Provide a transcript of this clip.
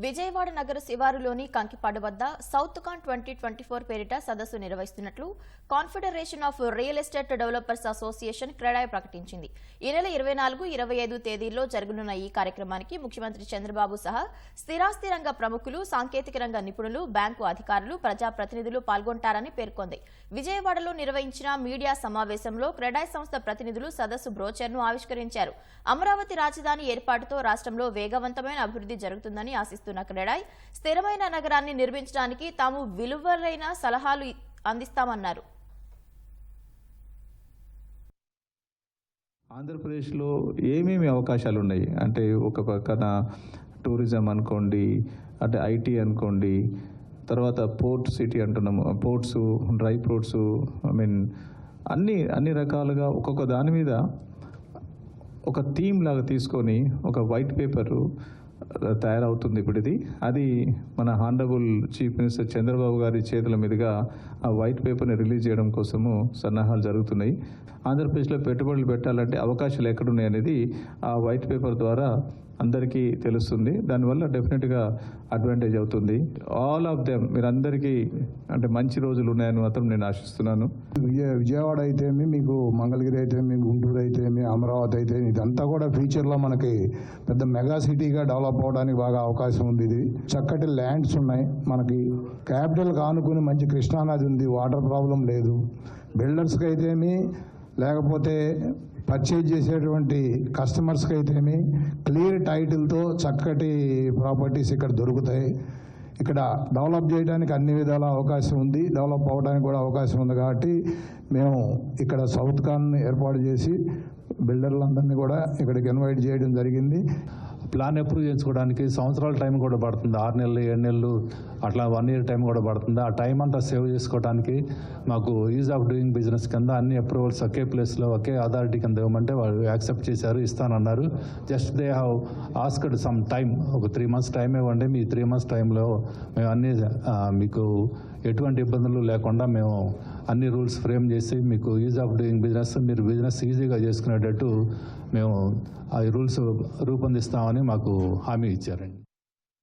విజయవాడ నగర శివారులోని కంకిపాడు వద్ద south con twenty twenty four పేరిట సదస్సు నిర్వహిస్తున్నట్లు confederation of real estate developers association CREDAI ప్రకటించింది. ఈ నెల ఇరవై నాలుగు ఇరవై ఐదు తేదీల్లో జరగనున్న ఈ కార్యక్రమానికి ముఖ్యమంత్రి చంద్రబాబు సహా స్థిరాస్తి రంగ ప్రముఖులు సాంకేతిక రంగ నిపుణులు బ్యాంకు అధికారులు ప్రజాప్రతినిధులు పాల్గొంటారని పేర్కొంది. విజయవాడలో నిర్వహించిన మీడియా సమావేశంలో క్రెడాయ్ సంస్థ ప్రతినిధులు సదస్సు బ్రోచర్ను ఆవిష్కరించారు. అమరావతి రాజధాని ఏర్పాటుతో రాష్ట్రంలో వేగవంతమైన అభివృద్ధి జరుగుతుందని ఆశిస్తున్న క్రెడాయ్ స్థిరమైన నగరాన్ని నిర్మించడానికి తాము విలువలైన సలహాలు అందిస్తామన్నారు. ఆంధ్రప్రదేశ్లో ఏమేమి అవకాశాలు ఉన్నాయి అంటే ఒక పక్కన టూరిజం అనుకోండి అంటే ఐటీ అనుకోండి తర్వాత పోర్ట్ సిటీ అంటున్నాము ports dry ports I mean అన్ని అన్ని రకాలుగా ఒక్కొక్క దాని మీద ఒక థీమ్ లాగా తీసుకొని ఒక వైట్ పేపరు తయారవుతుంది ఇప్పుడు ఇది. అది మన హానరబుల్ చీఫ్ మినిస్టర్ చంద్రబాబు గారి చేతుల మీదుగా ఆ వైట్ పేపర్ని రిలీజ్ చేయడం కోసము సన్నాహాలు జరుగుతున్నాయి. ఆంధ్రప్రదేశ్లో పెట్టుబడులు పెట్టాలంటే అవకాశాలు ఎక్కడున్నాయి అనేది ఆ వైట్ పేపర్ ద్వారా అందరికీ తెలుస్తుంది. దానివల్ల డెఫినెట్గా అడ్వాంటేజ్ అవుతుంది. ఆల్ ఆఫ్ దెమ్ మీరందరికీ అంటే మంచి రోజులు ఉన్నాయని మాత్రం నేను ఆశిస్తున్నాను. విజయ విజయవాడ అయితేమి మీకు మంగళగిరి అయితేమి గుంటూరు అయితేమి అమరావతి అయితే ఇదంతా కూడా ఫ్యూచర్లో మనకి పెద్ద మెగా సిటీగా డెవలప్ అవడానికి బాగా అవకాశం ఉంది ఇది. చక్కటి ల్యాండ్స్ ఉన్నాయి. మనకి క్యాపిటల్ కానుకుని మంచి కృష్ణానది ఉంది. వాటర్ ప్రాబ్లం లేదు. బిల్డర్స్కి అయితేమి లేకపోతే పర్చేజ్ చేసేటువంటి కస్టమర్స్కి అయితేమి క్లియర్ టైటిల్తో చక్కటి ప్రాపర్టీస్ ఇక్కడ దొరుకుతాయి. ఇక్కడ డెవలప్ చేయడానికి అన్ని విధాల అవకాశం ఉంది. డెవలప్ అవ్వడానికి కూడా అవకాశం ఉంది. కాబట్టి మేము ఇక్కడ సౌత్ కాన్ ఏర్పాటు చేసి బిల్డర్లందరినీ కూడా ఇక్కడికి ఇన్వైట్ చేయడం జరిగింది. ప్లాన్ అప్రూవ్ చేసుకోవడానికి సంవత్సరాల టైం కూడా పడుతుంది. ఆరు నెలలు ఏడు నెలలు అట్లా వన్ ఇయర్ టైం కూడా పడుతుంది. ఆ టైం అంతా సేవ్ చేసుకోవడానికి మాకు ఈజ్ ఆఫ్ డూయింగ్ బిజినెస్ కింద అన్ని అప్రూవల్స్ ఒకే ప్లేస్లో ఒకే అథారిటీ కింద ఇవ్వమంటే వాళ్ళు యాక్సెప్ట్ చేశారు ఇస్తానన్నారు. Just they have asked some time ఒక త్రీ మంత్స్ టైం ఇవ్వండి. మీ త్రీ మంత్స్ టైంలో మేము అన్ని మీకు ఎటువంటి ఇబ్బందులు లేకుండా మేము అన్ని రూల్స్ ఫ్రేమ్ చేసి మీకు ఈజ్ ఆఫ్ డూయింగ్ బిజినెస్ మీరు బిజినెస్ ఈజీగా చేసుకునేటట్టు మేము ఆ రూల్స్ రూపొందిస్తామని మాకు హామీ ఇచ్చారండి.